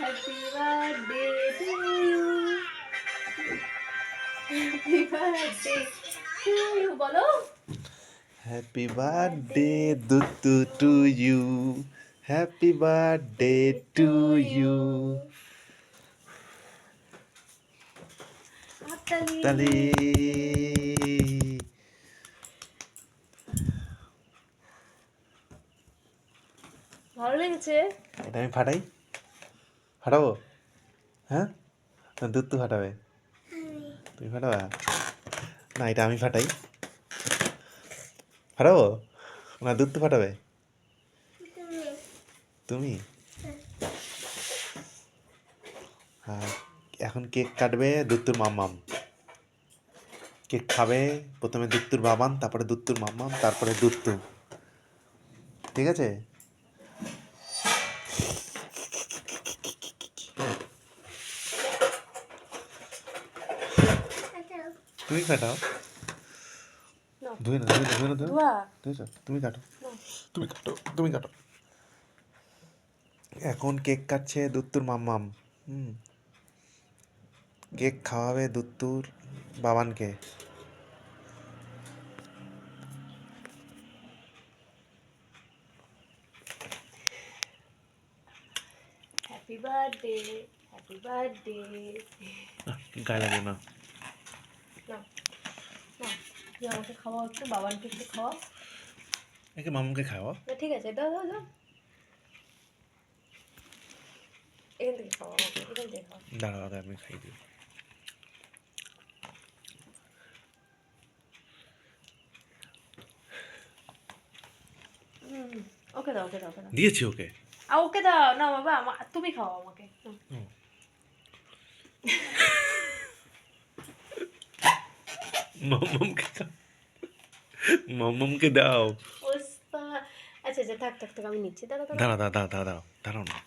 Happy birthday to you happy birthday to you বলো। Happy birthday দুতু to you happy birthday to you তালি ভালো লেগেছে? এটা আমি ফাটাই। ফাটাবো? হ্যাঁ? দুধ তো ফাটাবে। তুমি ফাটাবা? না, এটা আমি ফাটাই। ফাটাবো? না, দুধ তো ফাটাবে? তুমি? হ্যাঁ এখন কেক কাটবে দুত্তুর মাম্মাম। কেক খাবে, প্রথমে দুত্তুর বাবান, তারপরে দুত্তুর মাম্মাম, তারপরে দুত্তু ঠিক আছে? তুমি কাটাও। না। না না? তুমি কাটো তুমি কাটো তুমি কাটো এখন কেক কাটছে দুত্তুর মাম্মাম। হুম। কেক খাওয়াবে দুত্তুর বাবানকে। হ্যাপি বার্থডে হ্যাপি বার্থডে গায়ে না। না না তুই আমাকে খাওয়া একটু বাবানকে একটু খাওয়া একে মামুকে খাওয়া ঠিক আছে দাও দাও দাও। এখান থেকে খাওয়া এখান থেকে খাওয়া দাঁড়াও আমি খাই দিই। ওকে দাও ওকে দাও ওকে দাও। দিয়েছি ওকে। ওকে দাও না বাবা তুমি খাও আমাকে। খাও মাম্মামকে দাও। ওস্তা আচ্ছা আচ্ছা থাক থাক থাক আমি নিচ্ছি। দাদা দাঁড়া দাঁড়া দাঁড়া দাঁড়াও দাঁড়াও না।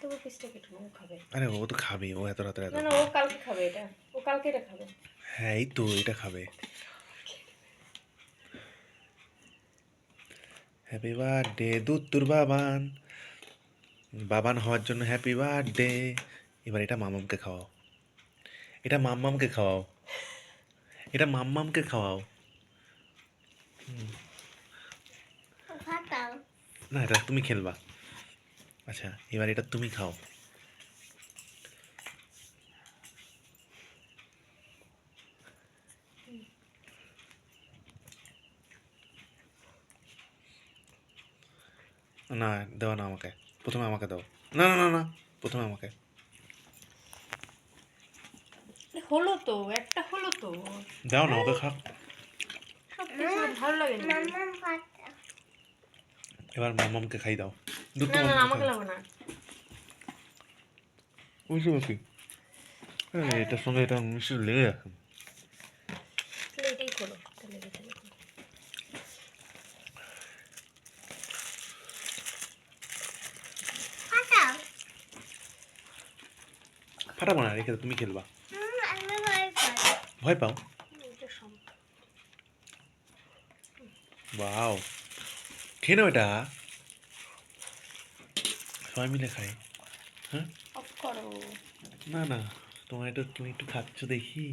তবু পিসটা কেটে নাও, খাবে। আরে ও তো খাবে ও এত রাতে না না ও কালকে খাবে এটা। ও কালকে এটা খাবে। হ্যাঁ এই তো এটা খাবে। হ্যাপি বার্থডে দুত্তুর বাবান। বাবান হওয়ার জন্য হ্যাপি বার্থডে এবার এটা মামামকে খাওয়াও। এটা মাম্মামকে খাওয়াও। এটা মাম্মামকে খাওয়াও। না এটা তুমি খেলবা। আচ্ছা এবার এটা তুমি খাও। না দেওয়া না আমাকে। প্রথমে আমাকে দাও। না না না না প্রথমে আমাকে। হলো তো একটা হলো তো। দাও না ওকে খা সব কিছু ভালো লাগে না। এবার মামামকে খাই দাও। দুধ না আমাকে লাগবে না। বুঝতে পারছি হ্যাঁ এটার সঙ্গে এটা মিষ্টি লেগে এটাই করো। ফাটাবো না রেখে তুমি খেলবা। ভয় পাও? বাও খেয়ে নাও এটা। সবাই মিলে খাই। হ্যাঁ? না না। তোমার এটা তুমি একটু খাচ্ছ দেখি।